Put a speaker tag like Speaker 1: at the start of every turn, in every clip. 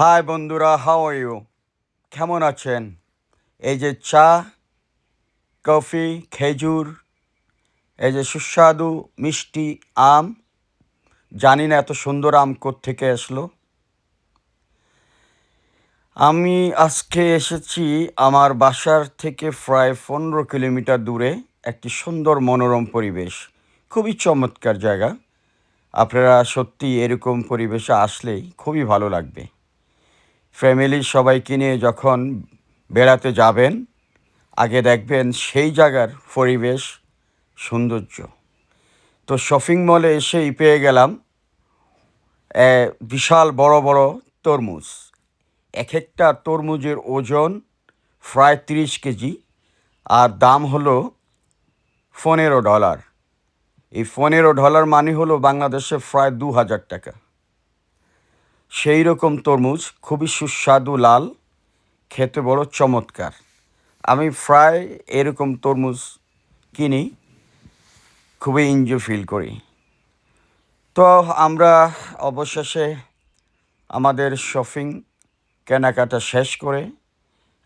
Speaker 1: High বন্ধুরা হাও you কেমন আছেন? এই যে চা, কফি, খেজুর, এই যে সুস্বাদু মিষ্টি আম, জানি না এত সুন্দর আম থেকে আসলো। আমি আজকে এসেছি আমার বাসার থেকে প্রায় পনেরো কিলোমিটার দূরে একটি সুন্দর মনোরম পরিবেশ। খুবই চমৎকার জায়গা। আপনারা সত্যি এরকম পরিবেশে আসলেই খুবই ভালো লাগবে। ফ্যামিলির সবাইকে নিয়ে যখন বেড়াতে যাবেন, আগে দেখবেন সেই জায়গার পরিবেশ সৌন্দর্য। তো শপিং মলে এসেই পেয়ে গেলাম বিশাল বড় বড় তরমুজ। এক একটা তরমুজের ওজন প্রায় তিরিশ কেজি, আর দাম হলো পনেরো ডলার। এই পনেরো ডলার মানে হলো বাংলাদেশে প্রায় দু হাজার টাকা। সেই রকম তরমুজ খুবই সুস্বাদু, লাল, খেতে বড় চমৎকার। আমি প্রায় এরকম তরমুজ কিনি, খুবই এনজয় ফিল করি। তো আমরা অবশেষে আমাদের শপিং কেনাকাটা শেষ করে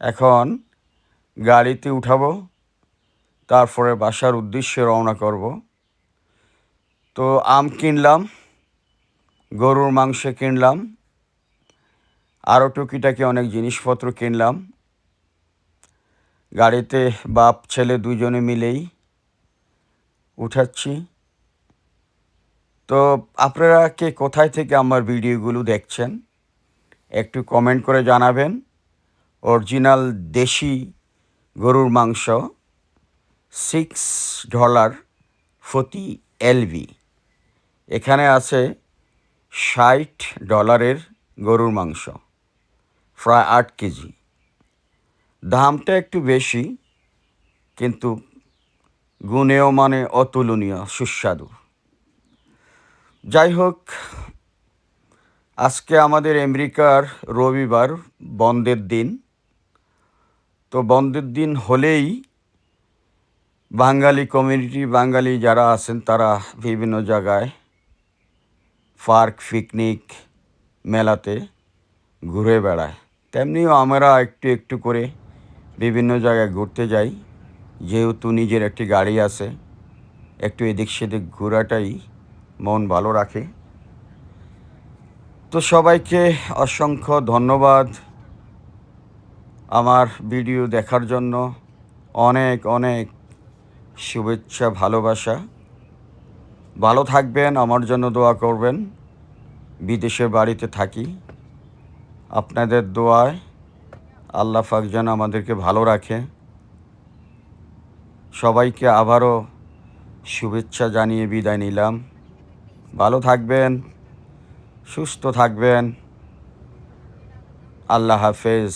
Speaker 1: এখন গাড়িতে উঠাবো, তারপরে বাসার উদ্দেশ্যে রওনা করব। তো আম কিনলাম, গরুর মাংস কিনলাম আরও টুকিটাকি অনেক জিনিসপত্র কিনলাম। গাড়িতে বাপ, ছেলে দুজনে মিলেই উঠাচ্ছি। তো আপনারা কে কোথায় থেকে আমার ভিডিওগুলো দেখছেন, একটু কমেন্ট করে জানাবেন। অরিজিনাল দেশি গরুর মাংস সিক্স ডলার প্রতি এলভি এখানে আছে ষাট ডলারের গরুর মাংস। প্রায় আট কেজি। দামটা একটু বেশি, কিন্তু গুণেও মানে অতুলনীয়, সুস্বাদু। যাই হোক আজকে আমাদের আমেরিকার রবিবার, বন্ধের দিন। তো বন্ধের দিন হলেই বাঙালি কমিউনিটি, বাঙালি যারা আছেন, তারা বিভিন্ন জায়গায় পার্ক, পিকনিক, মেলাতে ঘুরে বেড়ায়। তেমনিও আমরা একটু একটু করে বিভিন্ন জায়গায় ঘুরতে যাই। যেহেতু নিজের একটি গাড়ি আছে, একটু এদিক সেদিক ঘোরাটাই মন ভালো রাখে। তো সবাইকে অসংখ্য ধন্যবাদ আমার ভিডিও দেখার জন্য। অনেক অনেক শুভেচ্ছা, ভালোবাসা। ভালো থাকবেন, আমার জন্য দোয়া করবেন। বিদেশের বাড়িতে থাকি। আপনাদের দোয়ায় আল্লাহ পাক যেন আমাদেরকে ভালো রাখে। সবাইকে আবারও শুভেচ্ছা জানিয়ে বিদায় নিলাম। ভালো থাকবেন, সুস্থ থাকবেন। আল্লাহ হাফেজ।